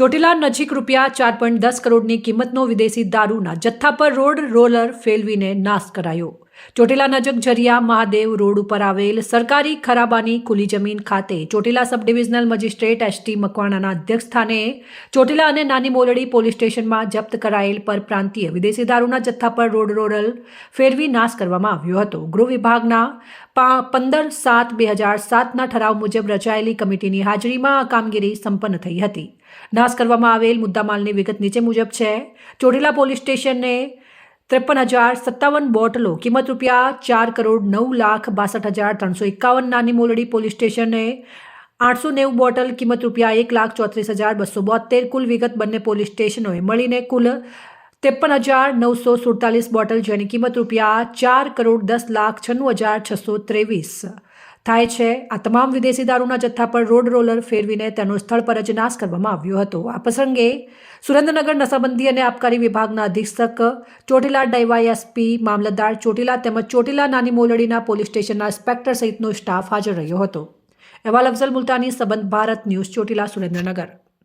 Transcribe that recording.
ચોટીલા નજીક રૂપિયા ચાર પોઈન્ટ દસ કરોડની કિંમતનો વિદેશી દારૂના જથ્થા પર રોડ રોલર ફેલવીને નાશ કરાયો. ચોટીલા નજીક જરિયા મહાદેવ રોડ ઉપર આવેલ સરકારી ખરાબાની ખુલ્લી જમીન ખાતે Chotila sub divisional magistrate S T મકવાણાના અધ્યક્ષસ્થાને ચોટીલા અને નાની મોલડી પોલીસ સ્ટેશનમાં જપ્ત કરાયેલ પરપ્રાંતીય વિદેશી દારૂના જથ્થા પર રોડ રોડલ ફેરવી નાશ કરવામાં આવ્યો હતો. ગૃહ વિભાગના પંદર સાત બે હજાર સાતના ઠરાવ મુજબ રચાયેલી કમિટીની હાજરીમાં આ કામગીરી સંપન્ન થઈ હતી. નાશ કરવામાં આવેલ મુદ્દામાલની વિગત નીચે મુજબ છે. ચોટીલા પોલીસ સ્ટેશનને ત્રેપન હજાર સત્તાવન બોટલો, કિંમત રૂપિયા ચાર કરોડ નવ લાખ બાસઠ હજાર ત્રણસો એકાવન નાની મોલડી પોલીસ સ્ટેશને આઠસો નેવું બોટલ, કિંમત રૂપિયા એક લાખ ચોત્રીસ હજાર બસો બોતેર, કુલ વિગત બંને પોલીસ સ્ટેશનોએ મળીને કુલ ત્રેપન હજાર નવસો સુડતાલીસ બોટલ, જેની કિંમત રૂપિયા ચાર કરોડ દસ લાખ છન્નું હજાર છસો ત્રેવીસ થાય છે. આ તમામ વિદેશી દારૂના જથ્થા પર રોડ રોલર ફેરવીને તેનો સ્થળ પર જ નાશ કરવામાં આવ્યો હતો. આ પ્રસંગે સુરેન્દ્રનગર નશાબંધી અને આબકારી વિભાગના અધિક્ષક ચોટીલા ડીવાયએસપી મામલતદાર ચોટીલા તેમજ ચોટીલા નાની મોલડીના પોલીસ સ્ટેશનના ઇન્સ્પેક્ટર સહિતનો સ્ટાફ હાજર રહ્યો હતો. અહેવાલ અફઝલ મુલતાની સંબંધ ભારત ન્યૂઝ ચોટીલા સુરેન્દ્રનગર.